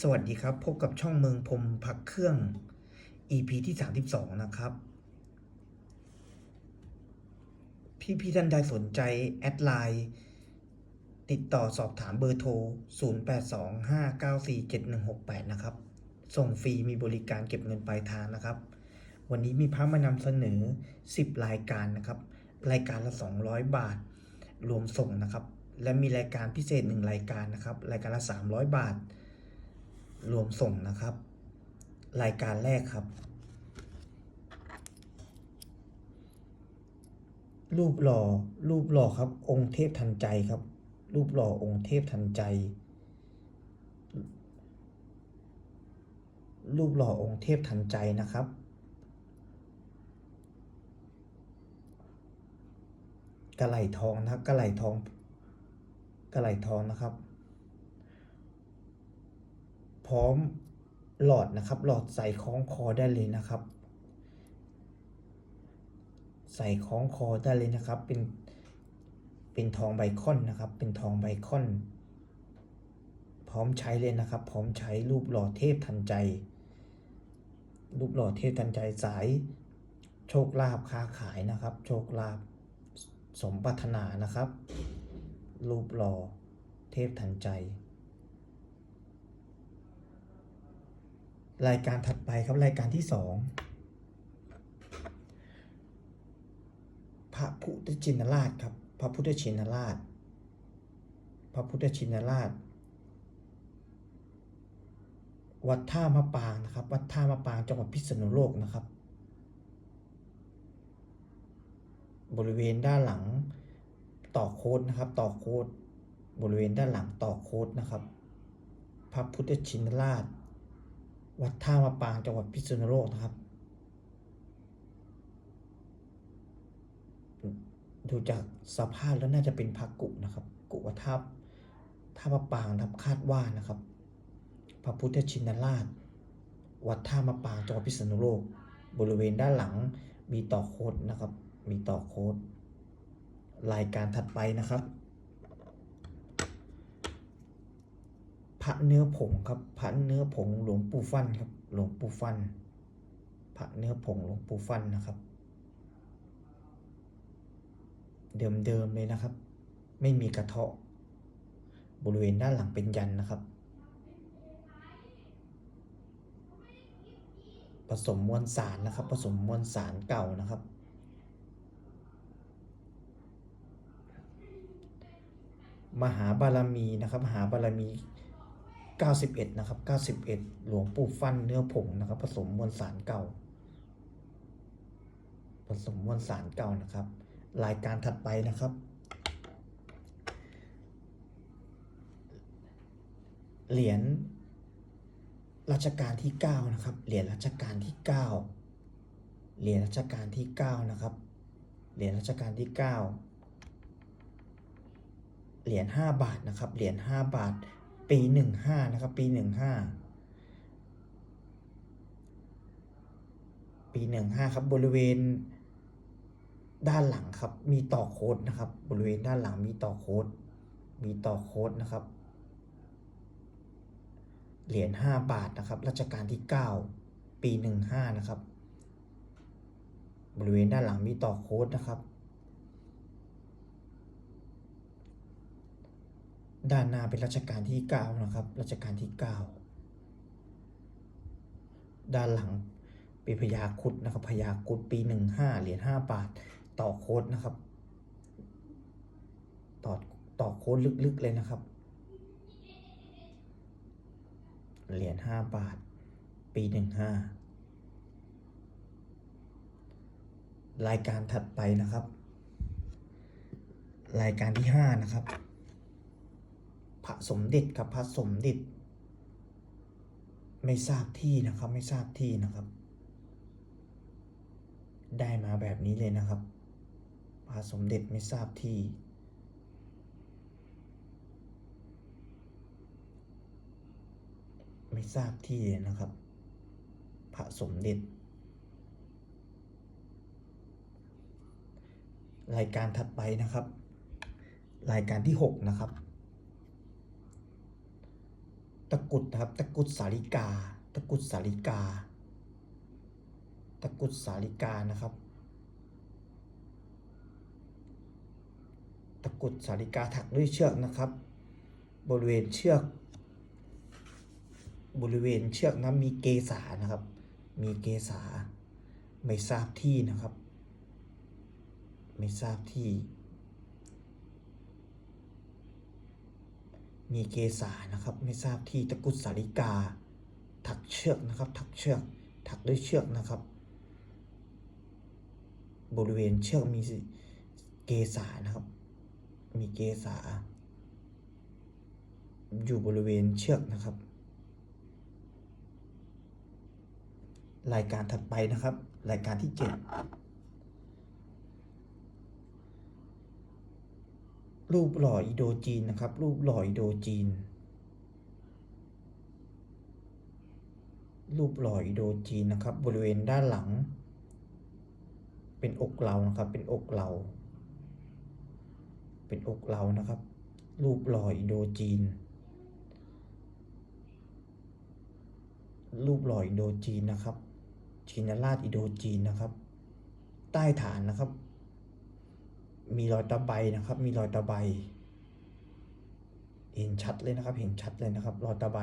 สวัสดีครับพบกับช่องเมืองพมพักเครื่อง EP ที่ 32 นะครับ พี่พี่ท่านใดสนใจ แอดไลน์ติดต่อสอบถามเบอร์โทร 0825947168 นะครับ ส่งฟรีมีบริการเก็บเงินปลายทางนะครับ วันนี้มีพระมานำเสนอ 10 รายการนะครับ รายการละ 200 บาท รวมส่งนะครับ และมีรายการพิเศษ 1 รายการนะครับ รายการละ 300 บาท รวมส่งนะครับ รายการแรกครับ รูปหล่อรูปหล่อครับ องค์เทพทันใจครับ รูปหล่อองค์เทพทันใจ รูปหล่อองค์เทพทันใจนะครับกระไหลทองนะกระไหลทองกระไหลทองนะครับ ร้อมหลอดนะครับ หลอดใส่คล้องคอได้เลยนะครับ ใส่คล้องคอได้เลยนะครับ เป็นเป็นทองไบคอนนะครับ เป็นทองไบคอน พร้อมใช้เลยนะครับ พร้อมใช้รูปหล่อเทพทันใจ รูปหล่อเทพทันใจสาย โชคลาภค้าขายนะครับ โชคลาภสมปรารถนานะครับ รูปหล่อเทพทันใจ รายการถัดไปครับรายการที่สองพระพุทธชินราชครับ พระพุทธชินราช พระพุทธชินราช วัดท่ามะปางนะครับ วัดท่ามะปางจังหวัดพิษณุโลกนะครับ บริเวณด้านหลังต่อโค้ดนะครับ ต่อโค้ดบริเวณด้านหลังต่อโค้ดนะครับ พระพุทธชินราช วัดท่ามะปางจังหวัดพิษณุโลกนะครับ ดูจากสภาพแล้วน่าจะเป็นพระกุนะครับ กุวัดท่าท่ามะปางนะครับคาดว่านะครับ พระพุทธชินราช วัดท่ามะปางจังหวัดพิษณุโลก บริเวณด้านหลังมีต่อโคดนะครับ มีต่อโคดรายการถัดไปนะครับ พระเนื้อผงครับ พระเนื้อผงหลวงปู่ฟันครับ หลวงปู่ฟัน พระเนื้อผงหลวงปู่ฟันนะครับ เดิมๆเลยนะครับ ไม่มีกระเทาะ บริเวณด้านหลังเป็นยันนะครับ ผสมมวลสารนะครับ ผสมมวลสารเก่านะครับมหาบารมีนะครับมหาบารมี 91 นะครับ 91 หลวงปู่ฟันเนื้อผงนะครับ ผสมมวลสารเก่า ผสมมวลสารเก่านะครับ รายการถัดไปนะครับ เหรียญรัชกาลที่ 9 นะครับ เหรียญรัชกาลที่ 9 เหรียญรัชกาลที่ 9 นะครับ เหรียญรัชกาลที่ 9 เหรียญ5บาทนะครับ เหรียญ5บาท ปี15นะครับ ปี15ปี15ครับบริเวณด้านหลังครับ มีต่อโค้ดนะครับ บริเวณด้านหลังมีต่อโค้ดมีต่อโค้ดนะครับ เหรียญ5บาทนะครับรัชกาลที่9ปี15นะครับ บริเวณด้านหลังมีต่อโค้ดนะครับ ด้านหน้าเป็นรัชกาลที่ 9 นะครับ รัชกาลที่ 9 ด้านหลังเป็นพญาคุดนะครับพญาคุดปี 15 เหรียญ5บาท ต่อโค้ดนะครับ ต่อต่อโค้ดลึกๆเลยนะครับ เหรียญ5บาท ปี 15 รายการถัดไปนะครับ รายการที่ 5 นะครับ พระสมเด็จครับพระสมเด็จ ไม่ทราบที่นะครับ ไม่ทราบที่นะครับ ได้มาแบบนี้เลยนะครับ พระสมเด็จไม่ทราบที่ ไม่ทราบที่เลยนะครับ พระสมเด็จรายการถัดไปนะครับ รายการที่ 6 นะครับ ตะกุดนะครับ ตะกุดสาลิกา ตะกุดสาลิกา ตะกุดสาลิกานะครับ ตะกุดสาลิกาถักด้วยเชือกนะครับ บริเวณเชือก บริเวณเชือกนั้นมีเกสานะครับ มีเกสาไม่ทราบที่นะครับ ไม่ทราบที่ มีเกสานะครับ ไม่ทราบที่ตะกุดสาลิกา ถักเชือกนะครับ ถักเชือก ถักด้วยเชือกนะครับ บริเวณเชือกมีเกสานะครับ มีเกสาอยู่บริเวณเชือกนะครับ รายการถัดไปนะครับ รายการที่7 รูปหล่ออิโดจีนนะครับ รูปหล่ออิโดจีน รูปหล่ออิโดจีนนะครับ บริเวณด้านหลัง เป็นอกเรานะครับ เป็นอกเรา เป็นอกเรานะครับ รูปหล่ออิโดจีน รูปหล่ออิโดจีนนะครับชินราชอิโดจีนนะครับ ใต้ฐานนะครับ มีรอยตะไบนะครับ มีรอยตะไบ เห็นชัดเลยนะครับ เห็นชัดเลยนะครับ รอยตะไบ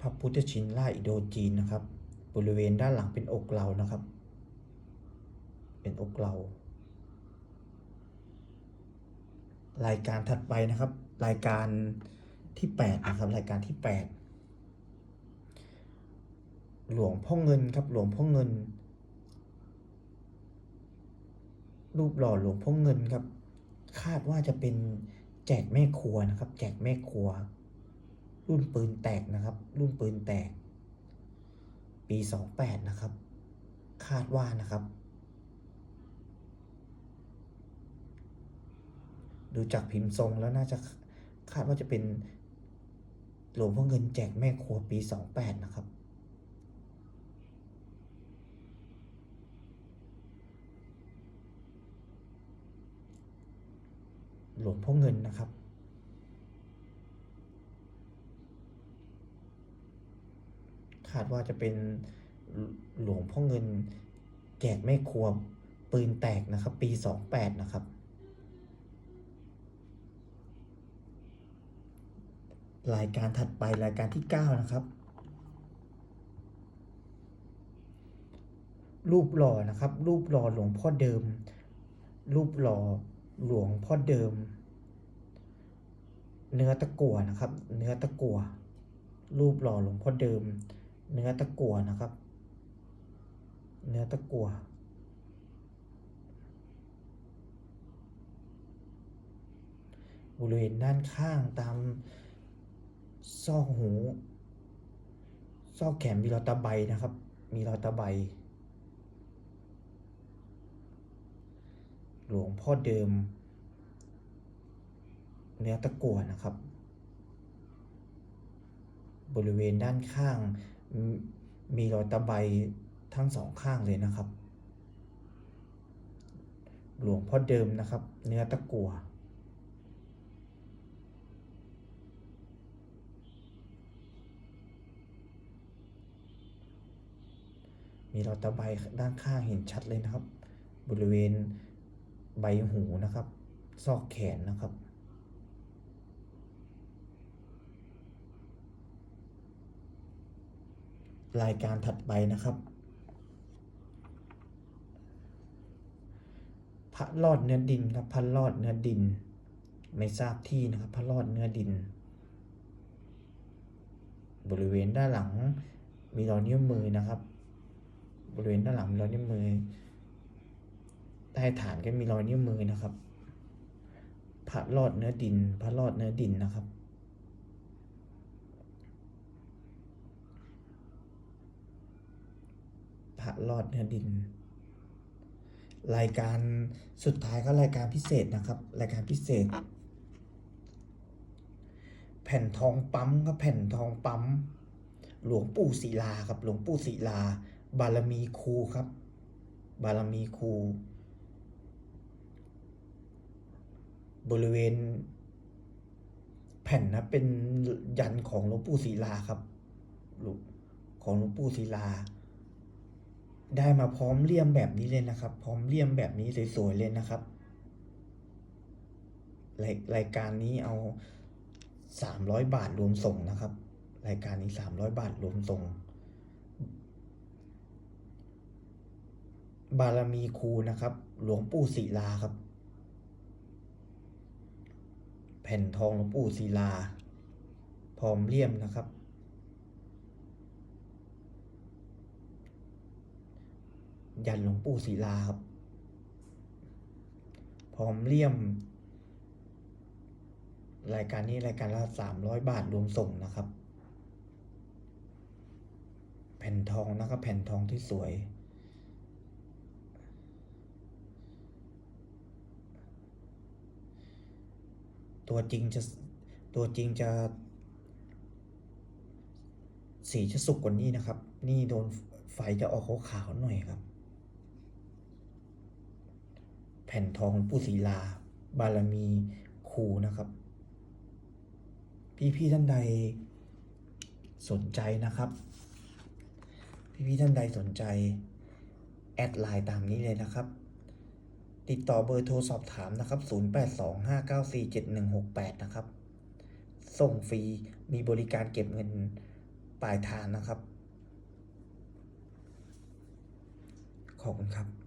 พระพุทธชินราชอิโดจีนนะครับ บริเวณด้านหลังเป็นอกเรานะครับ เป็นอกเรา รายการถัดไปนะครับ รายการที่8นะครับ รายการที่ 8 หลวงพ่อเงินครับ หลวงพ่อเงิน รูปหล่อหลวงพ่อเงินครับ คาดว่าจะเป็นแจกแม่ครัวนะครับ แจกแม่ครัว รุ่นปืนแตกนะครับ รุ่นปืนแตก ปี28นะครับ คาดว่านะครับ ดูจากพิมพ์ทรงแล้วน่าจะคาดว่าจะเป็นหลวงพ่อเงินแจกแม่ครัวปี28นะครับ หลวงพ่อเงินนะครับ คาดว่าจะเป็นหลวงพ่อเงิน แจกแม่ครัวปืนแตกนะครับ ปี 28 นะครับ รายการถัดไปรายการที่ 9 นะครับ รูปหล่อนะครับ รูปหล่อหลวงพ่อเดิม รูปหล่อ หลวงพ่อเดิม เนื้อตะกั่วนะครับ เนื้อตะกั่วรูปหล่อหลวงพ่อเดิม เนื้อตะกั่วนะครับ เนื้อตะกั่วบริเวณด้านข้างตามซอกหู ซอกแขนมีรอยตะไบนะครับ มีรอยตะไบ หลวงพ่อเดิม เนื้อตะกั่วนะครับ บริเวณด้านข้าง มีรอยตะไบทั้งสองข้างเลยนะครับ หลวงพ่อเดิมนะครับ เนื้อตะกั่วมีรอยตะไบด้านข้างเห็นชัดเลยนะครับ บริเวณ ใบหูนะครับ ซอกแขนนะครับ รายการถัดไปนะครับ พระรอดเนื้อดินครับพระรอดเนื้อดิน ไม่ทราบที่นะครับ พระรอดเนื้อดิน บริเวณด้านหลังมีรอยนิ้วมือนะครับ บริเวณด้านหลังมีรอยนิ้วมือ ใต้ฐานก็มีรอยนิ้วมือนะครับพระรอดเนื้อดินพระรอดเนื้อดินนะครับ พระรอดเนื้อดิน รายการสุดท้ายก็รายการพิเศษนะครับ รายการพิเศษ แผ่นทองปั๊มครับแผ่นทองปั๊ม หลวงปู่ศิลาครับ หลวงปู่ศิลา บารมีครูครับ บารมีครู บริเวณ แผ่นนะเป็นยันของหลวงปู่ศิลาครับของหลวงปู่ศิลา ได้มาพร้อมเลี่ยมแบบนี้เลยนะครับ พร้อมเลี่ยมแบบนี้สวยๆเลยนะครับรายรายการนี้เอาสามร้อยบาทรวมส่งนะครับ รายการนี้สามร้อยบาทรวมส่ง บารมีครูนะครับ หลวงปู่ศิลาครับ แผ่นทองหลวงปู่ศิลา พร้อมเลี่ยมนะครับ ยันหลวงปู่ศิลาครับ พร้อมเลี่ยม รายการนี้รายการละสามร้อยบาทรวมส่งนะครับ แผ่นทองนะครับ แผ่นทองที่สวย ตัวจริงจะตัวจริงจะ สีจะสุกกว่านี้นะครับ นี่โดนไฟจะออกขาวๆหน่อยครับ แผ่นทองหลวงปู่ศิลา บารมีครูนะครับ พี่ๆท่านใดสนใจนะครับ พี่ๆท่านใดสนใจ แอดไลน์ตามนี้เลยนะครับ ติดต่อเบอร์โทรสอบถามนะครับ 0825947168 นะครับ ส่งฟรี มีบริการเก็บเงินปลายทางนะครับ ขอบคุณครับ